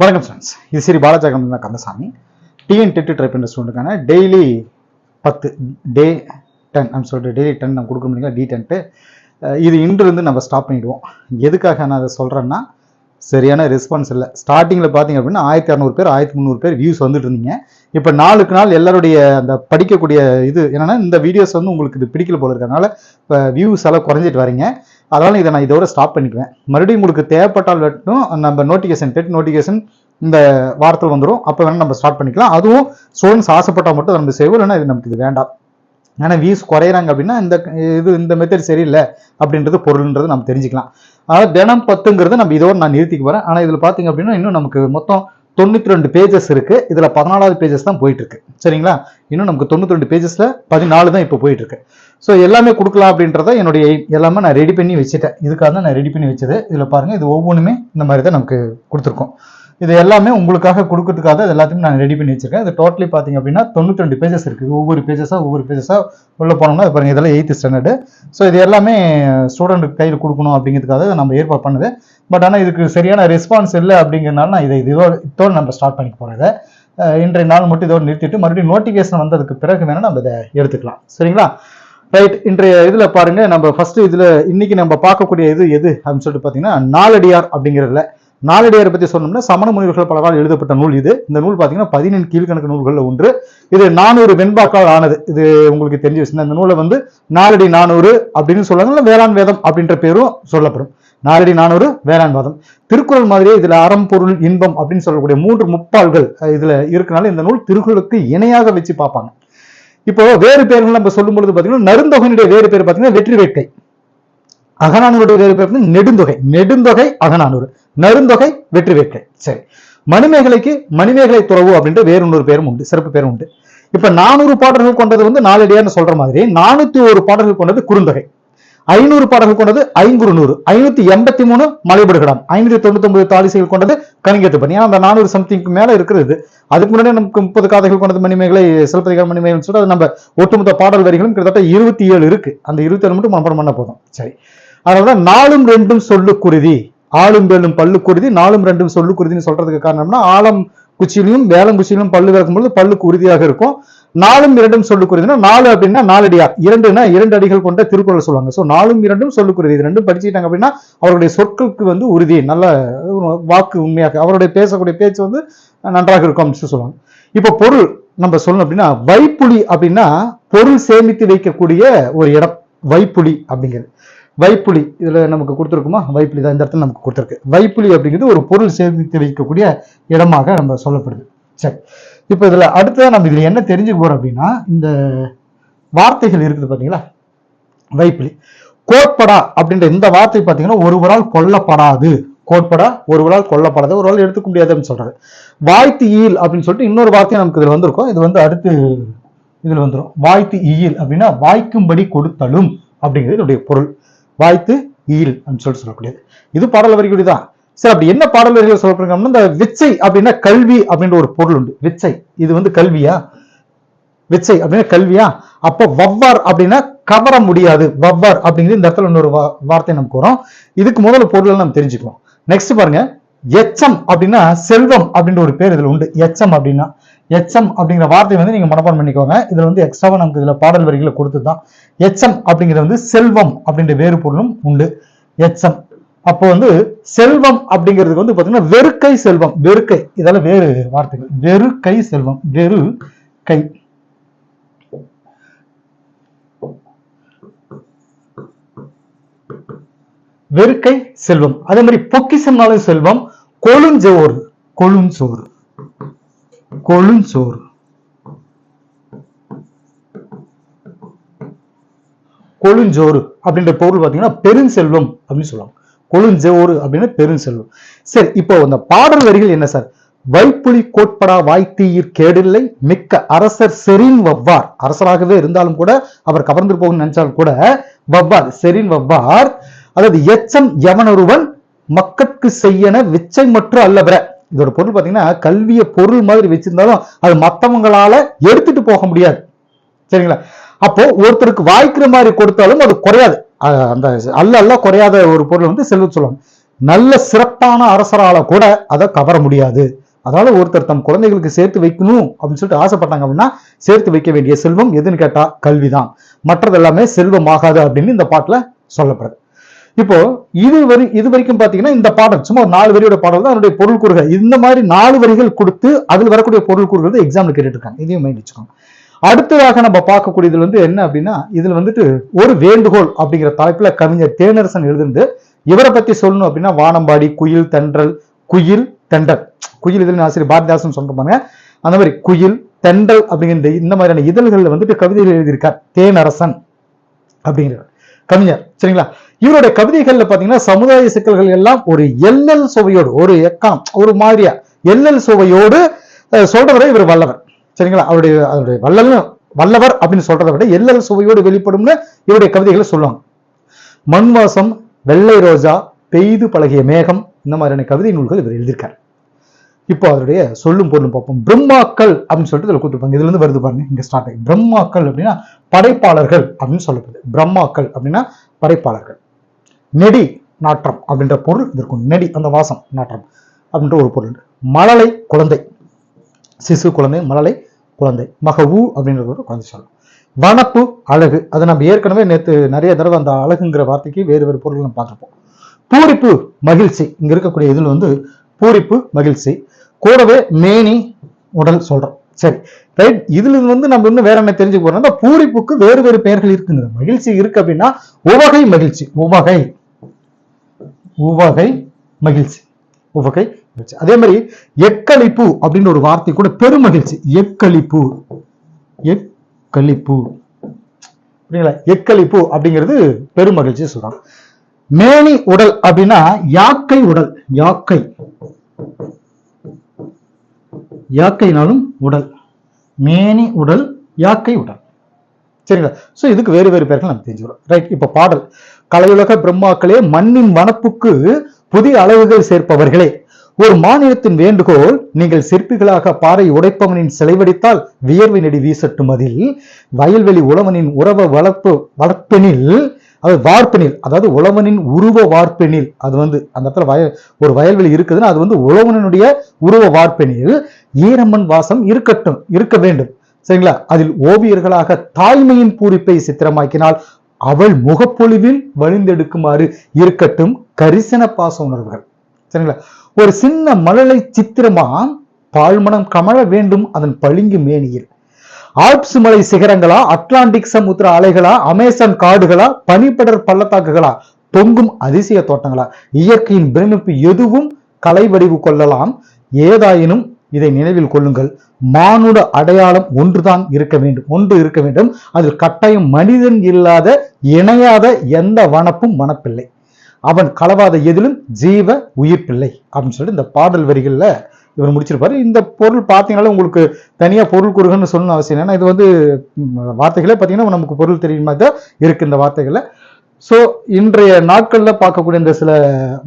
வணக்கம் ஃப்ரெண்ட்ஸ் இது சரி பாலாஜாகம் தான் கந்தசாமி. டிஎன் டெட்டு ட்ரை பண்ணுற ஸ்டூடெண்ட்டுக்கான டெய்லி பத்து டே டென் நம்ம சொல்லிட்டு டெய்லி டென் நம்ம கொடுக்க முடியுங்களா டி டென்ட்டு இது இன்று வந்து நம்ம ஸ்டாப் பண்ணிவிடுவோம் எதுக்காக நான் அதை சொல்கிறேன்னா சரியான ரெஸ்பான்ஸ் இல்லை. ஸ்டார்டிங்கில் பார்த்தீங்க அப்படின்னா ஆயிரத்தி இரநூறு பேர் ஆயிரத்தி முந்நூறு பேர் வியூஸ் வந்துட்டு இருந்தீங்க. இப்போ நாளுக்கு நாள் எல்லாருடைய அந்த படிக்கக்கூடிய இது என்னென்னா இந்த வீடியோஸ் வந்து உங்களுக்கு இது பிடிக்கல போல இருக்கிறதுனால இப்போ வியூஸ் எல்லாம் குறைஞ்சிட்டு வரீங்க. அதனால் இதை நான் இதோட ஸ்டாப் பண்ணிக்குவேன். மறுபடியும் உங்களுக்கு தேவைப்பட்டால் மட்டும் நம்ம நோட்டிஃபிகேஷன் டெட் நோட்டிஃபிகேஷன் இந்த வாரத்தில் வந்துடும் அப்போ வேணால் நம்ம ஸ்டார்ட் பண்ணிக்கலாம். அதுவும் ஸ்டூடெண்ட்ஸ் ஆசைப்பட்டால் மட்டும் நம்ம செய்வோம். இல்லைன்னா இது நமக்கு இது வேண்டாம். ஏன்னா வியூஸ் குறையிறாங்க அப்படின்னா இந்த இது இந்த மெத்தட் சரியில்லை அப்படின்றது பொருள்ன்றது நம்ம தெரிஞ்சுக்கலாம். அதாவது தினம் பத்துங்கிறது நம்ம இதோட நான் நிறுத்திக்க போகிறேன் ஆனால் இதில் பார்த்தீங்க அப்படின்னா இன்னும் நமக்கு மொத்தம் தொண்ணூற்றி ரெண்டு பேஜஸ் இருக்குது இதில் பதினாலாவது பேஜஸ் தான் போயிட்டு இருக்கு சரிங்களா? இன்னும் நமக்கு தொண்ணூற்றி ரெண்டு பேஜஸில் பதினாலு தான் இப்போ போயிட்டு இருக்கு ஸோ எல்லாமே கொடுக்கலாம் அப்படின்றத என்னுடைய எல்லாமே நான் ரெடி பண்ணி வச்சுட்டேன். இதுக்காக தான் நான் ரெடி பண்ணி வச்சது. இதில் பாருங்கள் இது ஒவ்வொன்றுமே இந்த மாதிரி தான் நமக்கு கொடுத்துருக்கோம். இது எல்லாமே உங்களுக்காக கொடுக்கறதுக்காக இது எல்லாத்தையும் நான் ரெடி பண்ணி வச்சிருக்கேன். இது டோட்டலி பார்த்தீங்க அப்படின்னா தொண்ணூற்றி ரெண்டு பேஜஸ் இருக்குது. ஒவ்வொரு பேஜஸாக ஒவ்வொரு பேஜஸாக உள்ளே போனோம்னா இது பாருங்க இதெல்லாம் எயித்து ஸ்டாண்டர்டு ஸோ இது எல்லாமே ஸ்டூடெண்ட்டுக்கு கையில் கொடுக்கணும் அப்படிங்கிறதுக்காக நம்ம ஏற்பாடு பண்ணுது. பட் ஆனால் இதுக்கு சரியான ரெஸ்பான்ஸ் இல்லை அப்படிங்கிறனால நான் இதை இதோட இதோட நம்ம ஸ்டார்ட் பண்ணிக்க போகிறோம் இதை. இன்றைய நாள் மட்டும் இதோடு நிறுத்திட்டு மறுபடியும் நோட்டிஃபிகேஷன் வந்ததுக்கு பிறகு வேணால் நம்ம இதை எடுத்துக்கலாம். சரிங்களா? ரைட் இன்றைய இதில் பாருங்கள் நம்ம ஃபஸ்ட்டு இதில் இன்னைக்கு நம்ம பார்க்கக்கூடிய இது எது அப்படின்னு சொல்லிட்டு பார்த்தீங்கன்னா நாலடியார் அப்படிங்கிறதுல நாளடியாரை பற்றி சொன்னோம்னா சமண முனிவர்கள் பலரால் எழுதப்பட்ட நூல் இது. இந்த நூல் பார்த்தீங்கன்னா பதினெண்டு கீழ்கணக்கு நூல்களில் ஒன்று. இது நானூறு வெண்பாக்கால் ஆனது. இது உங்களுக்கு தெரிஞ்ச விஷயம். இந்த நூலை வந்து நாலடி நானூறு அப்படின்னு சொல்லுவாங்க வேளாண் வேதம் அப்படின்ற பேரும் சொல்லப்படும். நாலடி நானூறு வேளாண் வாதம். திருக்குறள் மாதிரியே இதில் அறம் பொருள் இன்பம் அப்படின்னு சொல்லக்கூடிய மூன்று முப்பால்கள் இதில் இருக்கனால இந்த நூல் திருக்குறளுக்கு இணையாக வச்சு பார்ப்பாங்க. இப்போ வேறு பேர்கள் நம்ம சொல்லும் பொழுது பார்த்தீங்கன்னா நருந்தொகையினுடைய வேறு பேர் பார்த்தீங்கன்னா வெற்றி வேட்கை அகநானூருடைய வேறு பேர் நெடுந்தொகை நெடுந்தொகை அகநானூறு நருந்தொகை வெற்றி வேட்கை சரி மணிமேகலைக்கு மணிமேகலை துறவு அப்படின்ற வேறு இன்னொரு பேரும் உண்டு சிறப்பு பேரும் உண்டு. இப்ப நானூறு பாடல்கள் கொண்டது வந்து நாலடியார்னு சொல்ற மாதிரி நானூத்தி ஒரு பாடல்கள் கொண்டது குறுந்தொகை ஐநூறு பாடல்கள் கொண்டது ஐங்குறுநூறு ஐநூத்தி எண்பத்தி மூணு மலைபடுகடாம் ஐநூத்தி தொண்ணூத்தி ஒன்பது தாலிசைகள் கொண்டது கணிகத்து பண்ணி அந்த நானூறு சம்திங்க்கு மேல இருக்கிறது அதுக்கு முன்னாடி நமக்கு முப்பது காதைகள் கொண்டது மணிமேகலை சிலப்பதிகார மணிமேகலை சொல்லிட்டு அது நம்ம ஒட்டுமொத்த பாடல் வரிகளும் கிட்டத்தட்ட இருபத்தி ஏழு இருக்கு. அந்த இருபத்தி ஏழு மட்டும் மனப்பாடம் பண்ண போதும். சரி. அதனால நாலும் ரெண்டும் சொல்லுக்குருதி ஆளும் வேலும் பல்லுக்குருதி நாலும் ரெண்டும் சொல்லுக்குருதின்னு சொல்றதுக்கு காரணம்னா ஆழம் குச்சியிலும் வேளங்குச்சியிலும் பல்லு பல்லு விளக்கும்போது பல்லுக்கு உறுதியாக இருக்கும். நாலும் இரண்டும் சொல்லு நாலு அப்படின்னா நாலடியார். இரண்டுனா இரண்டு அடிகள் கொண்ட திருக்குறள் சொல்லுவாங்க. ஸோ நாலும் இரண்டும் சொல்லுக்குருதி இது ரெண்டும் படிச்சுட்டாங்க அப்படின்னா அவருடைய சொற்களுக்கு வந்து உறுதி நல்ல வாக்கு உண்மையாக அவருடைய பேசக்கூடிய பேச்சு வந்து நன்றாக இருக்கும் அப்படின்னு சொல்லுவாங்க. இப்போ பொருள் நம்ம சொல்லணும் அப்படின்னா வைப்புலி அப்படின்னா பொருள் சேமித்து வைக்கக்கூடிய ஒரு இடம் வைப்புலி அப்படிங்கிறது. வைப்புலி இதில் நமக்கு கொடுத்துருக்குமா? வைப்புலி தான் இந்த இடத்துல நமக்கு கொடுத்துருக்கு. வைப்புலி அப்படிங்கிறது ஒரு பொருள் சேமித்து வைக்கக்கூடிய இடமாக நம்ம சொல்லப்படுது. சரி. இப்போ இதில் அடுத்ததாக நம்ம இதில் என்ன தெரிஞ்சுக்க போகிறோம் அப்படின்னா இந்த வார்த்தைகள் இருக்குது பார்த்தீங்களா வைப்புலி. கோட்படா அப்படின்ற இந்த வார்த்தை பார்த்தீங்கன்னா ஒருவரால் கொல்லப்படாது. கோட்படா ஒருவரால் கொல்லப்படாது. ஒருவரால் எடுத்துக்க முடியாது அப்படின்னு சொல்றாரு வாய்த்து ஈல் அப்படின்னு சொல்லிட்டு இன்னொரு வார்த்தையும் நமக்கு இதில் வந்திருக்கும். இது வந்து அடுத்து இதில் வந்துடும் வாய்த்து ஈல் அப்படின்னா வாய்க்கும்படி கொடுத்தலும் அப்படிங்கிறது இதனுடைய பொருள். வாய்த்து ஈல் அப்படின்னு சொல்லிட்டு சொல்லக்கூடியது. இது பாடல் வரிக்குடி தான். சரி அப்படி என்ன பாடல் வரிகள் சொல்லப்படுறாங்கன்னா இந்த விச்சை அப்படின்னா கல்வி அப்படின்ற ஒரு பொருள் உண்டு. விச்சை. இது வந்து கல்வியா? விச்சை அப்படின்னா கல்வியா? அப்போ வவ்வார் அப்படின்னா கவர முடியாது. வவ்வார் அப்படிங்கிறது இந்த இடத்துல இன்னொரு வார்த்தை நமக்கு வரும் இதுக்கு முதல்ல பொருள் நம்ம தெரிஞ்சுக்குவோம். நெக்ஸ்ட் பாருங்க. எச்சம் அப்படின்னா செல்வம் அப்படின்ற ஒரு பேர் இதுல உண்டு. எச்சம் அப்படின்னா எச்எம் அப்படிங்கிற வார்த்தை வந்து நீங்க மனப்பாடம் பண்ணிக்கோங்க. இதுல வந்து எக்ஸ்ட்ராவா நமக்கு இதுல பாடல் வரிகளை கொடுத்துதான் எச்எம் அப்படிங்கிறது வந்து செல்வம் அப்படின்ற வேறு பொருளும் உண்டு. எச்எம் அப்போ வந்து செல்வம் அப்படிங்கிறதுக்கு வந்து பாத்தீங்கன்னா வெறுக்கை செல்வம். வெறுக்கை. இதெல்லாம் வேறு வார்த்தைகள். வெறுக்கை செல்வம். வெறு கை வெறுக்கை செல்வம். அதே மாதிரி பொக்கிசம்னாலும் செல்வம். கொழுஞ்சோறு. கொழுஞ்சோறு. கொழுஞ்சோறு கொழுஞ்சோறு அப்படின்ற பொருள் பார்த்தீங்கன்னா பெருஞ்செல்வம் அப்படின்னு சொல்லுவாங்க. கொழுஞ்சோறு அப்படின்னு பெருஞ்செல்வம். சரி இப்போ அந்த பாடல் வரிகள் என்ன சார்? வைப்புலி கோட்படா வாய்த்தீயிற் கேடில்லை மிக்க அரசர் செரின் வவ்வார். அரசராகவே இருந்தாலும் கூட அவர் கவர்ந்து போகணும்னு நினைச்சாலும் கூட வவ்வார் செரின் வவ்வார். அதாவது எச்சம் எவனொருவன் மக்கட்கு செய்யன விச்சை மற்றும் அல்லவர இதோட பொருள் பார்த்தீங்கன்னா கல்வியை பொருள் மாதிரி வச்சிருந்தாலும் அது மற்றவங்களால எடுத்துட்டு போக முடியாது. சரிங்களா? அப்போ ஒருத்தருக்கு வாய்க்கிற மாதிரி கொடுத்தாலும் அது குறையாது. அந்த அல்ல அல்ல குறையாத ஒரு பொருள் வந்து செல்வம். சொல்லுவாங்க நல்ல சிறப்பான அரசரால கூட அதை கவர முடியாது. அதாவது ஒருத்தர் தம் குழந்தைகளுக்கு சேர்த்து வைக்கணும் அப்படின்னு சொல்லிட்டு ஆசைப்பட்டாங்க அப்படின்னா சேர்த்து வைக்க வேண்டிய செல்வம் எதுன்னு கேட்டா கல்விதான். மற்றது எல்லாமே செல்வம் ஆகாது அப்படின்னு இந்த பாட்டுல சொல்லப்படுது. இப்போ இது வரை இது வரைக்கும் பாத்தீங்கன்னா இந்த பாடல் சும்மா ஒரு நாலு வரியோட பாடல் தான் அதனுடைய பொருள் கூறுகள். இந்த மாதிரி நாலு வரிகள் கொடுத்து அதில் வரக்கூடிய பொருள் கூறுகள் எக்ஸாம்ல கேட்டுட்டு இருக்காங்க இதையும் மைண்ட் வச்சுக்கோங்க. அடுத்ததாக நம்ம பார்க்கக்கூடியது வந்து என்ன அப்படின்னா இதுல வந்துட்டு ஒரு வேண்டுகோள் அப்படிங்கிற தலைப்புல கவிஞர் தேனரசன் எழுதிருந்து இவரை பத்தி சொல்லணும் அப்படின்னா வானம்பாடி குயில் தென்றல் குயில் தெண்டல். குயில் இதழின் ஆசிரியர் பாரதிதாசன் சொல்றாங்க அந்த மாதிரி குயில் தெண்டல் அப்படிங்கிற இந்த மாதிரியான இதழ்களில் வந்துட்டு கவிதைகள் எழுதியிருக்கார் தேனரசன் அப்படிங்கிற கவிஞர் சரிங்களா? இவருடைய கவிதைகள்ல பாத்தீங்கன்னா சமுதாய சிக்கல்கள் எல்லாம் ஒரு எல்லல் சுவையோடு ஒரு எக்காம் ஒரு மாதிரியா எல்லல் சுவையோடு அஹ், சொல்றவரை இவர் வல்லவர் சரிங்களா? அவருடைய அவருடைய வல்லல் வல்லவர் அப்படின்னு சொல்றதை விட எல்லல் சுவையோடு வெளிப்படும்னு இவருடைய கவிதைகளை சொல்லுவாங்க. மண்வாசம் வெள்ளை ரோஜா பெய்து பழகிய மேகம் இந்த மாதிரியான கவிதை நூல்கள் இவர் எழுதியிருக்கார். இப்போ அதனுடைய சொல்லும் பொருளும் பார்ப்போம். பிரம்மாக்கள் அப்படின்னு சொல்லிட்டு இதில் கொடுத்துருப்பாங்க. இதுல இருந்து வருது பாருங்க இங்க ஸ்டார்ட் ஆகி. பிரம்மாக்கள் அப்படின்னா படைப்பாளர்கள் அப்படின்னு சொல்லப்படுது. பிரம்மாக்கள் அப்படின்னா படைப்பாளர்கள். நெடி நாற்றம் அப்படின்ற பொருள் இருக்கும். நெடி அந்த வாசம் நாற்றம் அப்படின்ற ஒரு பொருள். மழலை குழந்தை. சிசு குழந்தை மழலை குழந்தை. மகவு அப்படின்றது ஒரு குழந்தை சொல்லலாம். வனப்பு அழகு. அதை நம்ம ஏற்கனவே நேற்று நிறைய தடவை அந்த அழகுங்கிற வார்த்தைக்கு வேறு வேறு பொருள் நம்ம பார்த்துருப்போம். பூரிப்பு மகிழ்ச்சி. இங்க இருக்கக்கூடிய இதில் வந்து பூரிப்பு மகிழ்ச்சி. கூடவே மேனி உடல் சொல்றோம். சரி ரைட் இதுல இருந்து வந்து நம்ம இன்னும் வேற என்ன தெரிஞ்சு போறோம் பூரிப்புக்கு வேறு வேறு பெயர்கள் இருக்குங்க மகிழ்ச்சி இருக்கு அப்படின்னா உவகை மகிழ்ச்சி. உவகை. உவகை மகிழ்ச்சி. உவகை மகிழ்ச்சி. அதே மாதிரி எக்களிப்பு அப்படின்னு ஒரு வார்த்தை கூட பெருமகிழ்ச்சி எக்களிப்பு. எக்களிப்பு. புரியுங்களா எக்களிப்பு அப்படிங்கிறது பெருமகிழ்ச்சி சொல்றாங்க. மேனி உடல் அப்படின்னா யாக்கை உடல். யாக்கை. யாக்கைனாலும் உடல். மேனி உடல் யாக்கை உடல். சரிங்களா? ஸோ இதுக்கு வேறு வேறு பேர்கள் நம்ம தெரிஞ்சுக்கிறோம். ரைட் இப்ப பாடல். கலையுலக பிரம்மாக்களே மண்ணின் வனப்புக்கு புதிய அளவுகள் சேர்ப்பவர்களே. ஒரு மாநிலத்தின் வேண்டுகோள் நீங்கள் சிற்பிகளாக பாறை உடைப்பவனின் சிலைவடித்தால் வியர்வை நெடி வீசட்டும் அதில். வயல்வெளி உழவனின் உறவ வளர்ப்பு வளர்ப்பினில் அது வார்ப்பெனில் அதாவது உழவனின் உருவ வார்ப்பெனில். அது வந்து அந்த இடத்துல வய ஒரு வயல்வெளி இருக்குதுன்னா அது வந்து உழவனுடைய உருவ வார்ப்பெனில் ஈரம்மன் வாசம் இருக்கட்டும் இருக்க வேண்டும். சரிங்களா? அதில் ஓவியர்களாக தாய்மையின் பூரிப்பை சித்திரமாக்கினால் அவள் முகப்பொழிவில் வழிந்தெடுக்குமாறு இருக்கட்டும் கரிசன பாச உணர்வுகள். சரிங்களா? ஒரு சின்ன மழலை சித்திரமா பால்மணம் கமழ வேண்டும் அதன் பளிங்கு மேனியில். ஆல்ப்ஸ் மலை சிகரங்களா அட்லாண்டிக் சமுத்திர அலைகளா அமேசான் காடுகளா பனிப்படர் பள்ளத்தாக்குகளா? தொங்கும் அதிசய தோட்டங்களா? இயற்கையின் பிரமிப்பு எதுவும் கலை வடிவு கொள்ளலாம். ஏதாயினும் இதை நினைவில் கொள்ளுங்கள். மானுட அடையாளம் ஒன்றுதான் இருக்க வேண்டும். ஒன்று இருக்க வேண்டும். அதில் கட்டாயம் மனிதன் இல்லாத இணையாத எந்த வனப்பும் வனப்பில்லை. அவன் களவாத எதிலும் ஜீவ உயிர்ப்பில்லை. அப்படின்னு சொல்லிட்டு இந்த பாடல் வரிகள்ல இவர் முடிச்சிருப்பாரு. இந்த பொருள் பார்த்தீங்கனாலும் உங்களுக்கு தனியாக பொருள் கூறுகள்னு சொல்லணும் அவசியம் இல்லை. ஏன்னா இது வந்து வார்த்தைகளே பார்த்தீங்கன்னா நமக்கு பொருள் தெரியுமா தான் இருக்குது இந்த வார்த்தைகளை ஸோ இன்றைய நாட்களில் பார்க்கக்கூடிய இந்த சில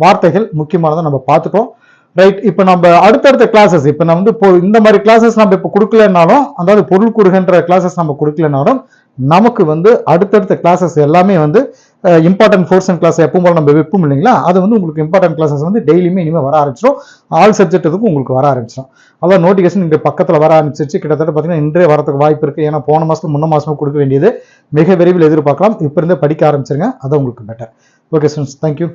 வார்த்தைகள் முக்கியமானதை நம்ம பார்த்துட்டோம். ரைட் இப்போ நம்ம அடுத்தடுத்த கிளாஸஸ் இப்போ நம்ம வந்து இப்போ இந்த மாதிரி கிளாஸஸ் நம்ம இப்போ கொடுக்கலனாலும் அதாவது பொருள் கூறுகின்ற கிளாஸஸ் நம்ம கொடுக்கலனாலும் நமக்கு வந்து அடுத்தடுத்த கிளாஸஸ் எல்லாமே வந்து இம்பார்ட்டன்ட் ஃபோர்ஸ் அண்ட் கிளாஸ் எப்பவும் போல நம்ம வைப்போம் இல்லைங்களா? அது வந்து உங்களுக்கு இம்பார்ட்டன்ட் கிளாஸஸ் வந்து டெய்லியுமே இனிமேல் வர ஆரம்பிச்சிடும் ஆல் சப்ஜெக்ட்டுக்கும் உங்களுக்கு வர ஆரம்பிச்சிடும் அதான் நோட்டிஃபிகேஷன் இங்கே பக்கத்தில் வர ஆரம்பிச்சிருச்சு. கிட்டத்தட்ட பார்த்தீங்கன்னா இன்றே வரதுக்கு வாய்ப்பு இருக்குது ஏன்னா போன மாதம் முன்ன மாதமும் கொடுக்க வேண்டியது மிக விரைவில் எதிர்பார்க்கலாம். இப்போ இருந்தே படிக்க ஆரம்பிச்சிருங்க. அது உங்களுக்கு பெட்டர் ஓகே ஸ்டூடெண்ட்ஸ் தேங்க்யூ